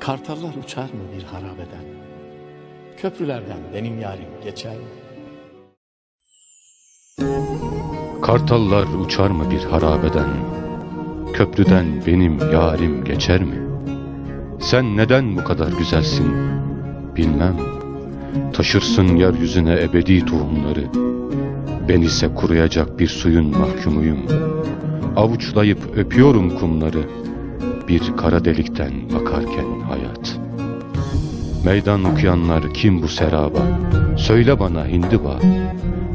Kartallar uçar mı bir harabeden? Köprülerden benim yarim geçer mi? Kartallar uçar mı bir harabeden? Köprüden benim yarim geçer mi? Sen neden bu kadar güzelsin? Bilmem. Taşırsın yeryüzüne ebedi tohumları. Ben ise kuruyacak bir suyun mahkumuyum. Avuçlayıp öpüyorum kumları. Bir kara delikten bakarken hayat. Meydan okuyanlar kim bu seraba? Söyle bana hindiba.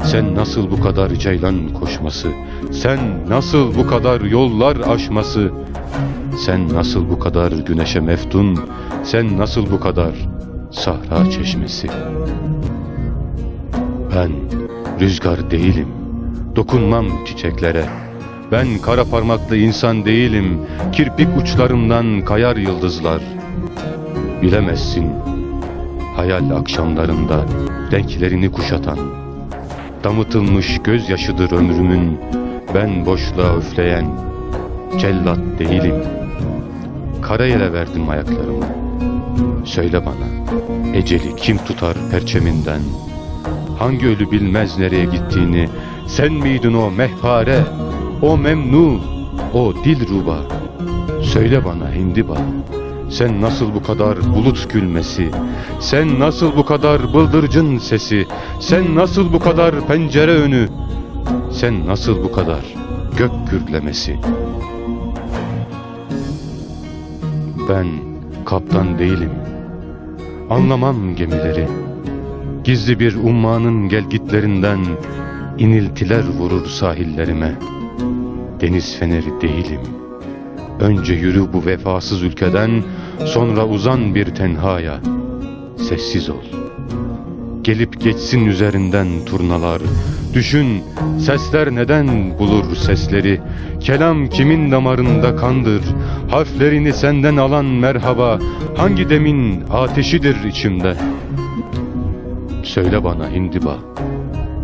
Sen nasıl bu kadar ceylan koşması? Sen nasıl bu kadar yollar aşması? Sen nasıl bu kadar güneşe meftun? Sen nasıl bu kadar sahra çeşmesi? Ben rüzgar değilim. Dokunmam çiçeklere. Ben kara parmaklı insan değilim. Kirpik uçlarımdan kayar yıldızlar. Bilemezsin. Hayal akşamlarında renklerini kuşatan Damıtılmış gözyaşıdır ömrümün Ben boşluğa üfleyen Cellat değilim Kara yere verdim ayaklarımı Söyle bana Eceli kim tutar perçeminden Hangi ölü bilmez nereye gittiğini Sen miydin o mehpare O memnu O dilruba Söyle bana hindiba sen nasıl bu kadar bulut gülmesi, sen nasıl bu kadar bıldırcın sesi, sen nasıl bu kadar pencere önü, sen nasıl bu kadar gök gürlemesi. Ben kaptan değilim, anlamam gemileri. Gizli bir ummanın gelgitlerinden iniltiler vurur sahillerime. Deniz feneri değilim.'' Önce yürü bu vefasız ülkeden, sonra uzan bir tenhaya. Sessiz ol. Gelip geçsin üzerinden turnalar. Düşün, sesler neden bulur sesleri? Kelam kimin damarında kandır? Harflerini senden alan merhaba, hangi demin ateşidir içimde? Söyle bana hindiba,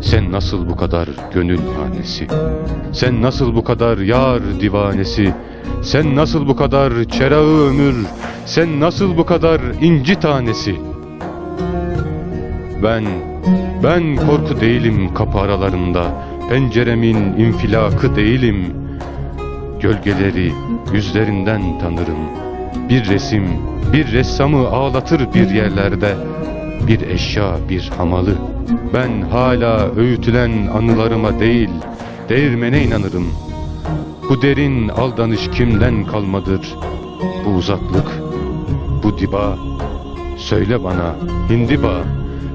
sen nasıl bu kadar gönül hanesi? Sen nasıl bu kadar yar divanesi? Sen nasıl bu kadar çerağı ömür? Sen nasıl bu kadar inci tanesi? Ben, ben korku değilim kapı aralarında. Penceremin infilakı değilim. Gölgeleri yüzlerinden tanırım. Bir resim, bir ressamı ağlatır bir yerlerde. Bir eşya, bir hamalı. Ben hala öğütülen anılarıma değil, değirmene inanırım. Bu derin aldanış kimden kalmadır? Bu uzaklık, bu diba. Söyle bana, hindiba.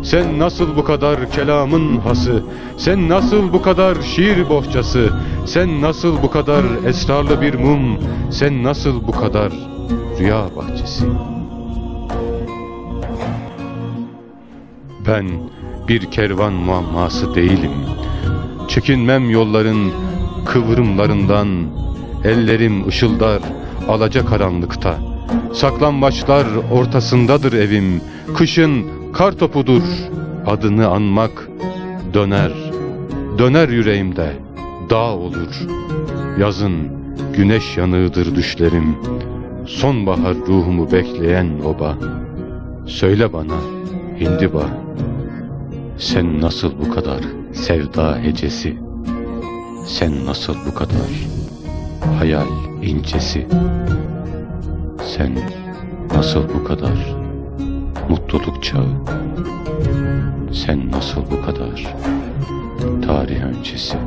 Sen nasıl bu kadar kelamın hası? Sen nasıl bu kadar şiir bohçası? Sen nasıl bu kadar esrarlı bir mum? Sen nasıl bu kadar rüya bahçesi? Ben bir kervan muamması değilim. Çekinmem yolların kıvrımlarından. Ellerim ışıldar alaca karanlıkta. Saklambaçlar ortasındadır evim. Kışın kar topudur adını anmak. Döner, döner yüreğimde dağ olur. Yazın güneş yanığıdır düşlerim. Sonbahar ruhumu bekleyen oba. Söyle bana hindiba. Sen nasıl bu kadar sevda hecesi? Sen nasıl bu kadar hayal incesi? Sen nasıl bu kadar mutluluk çağı? Sen nasıl bu kadar tarih öncesi?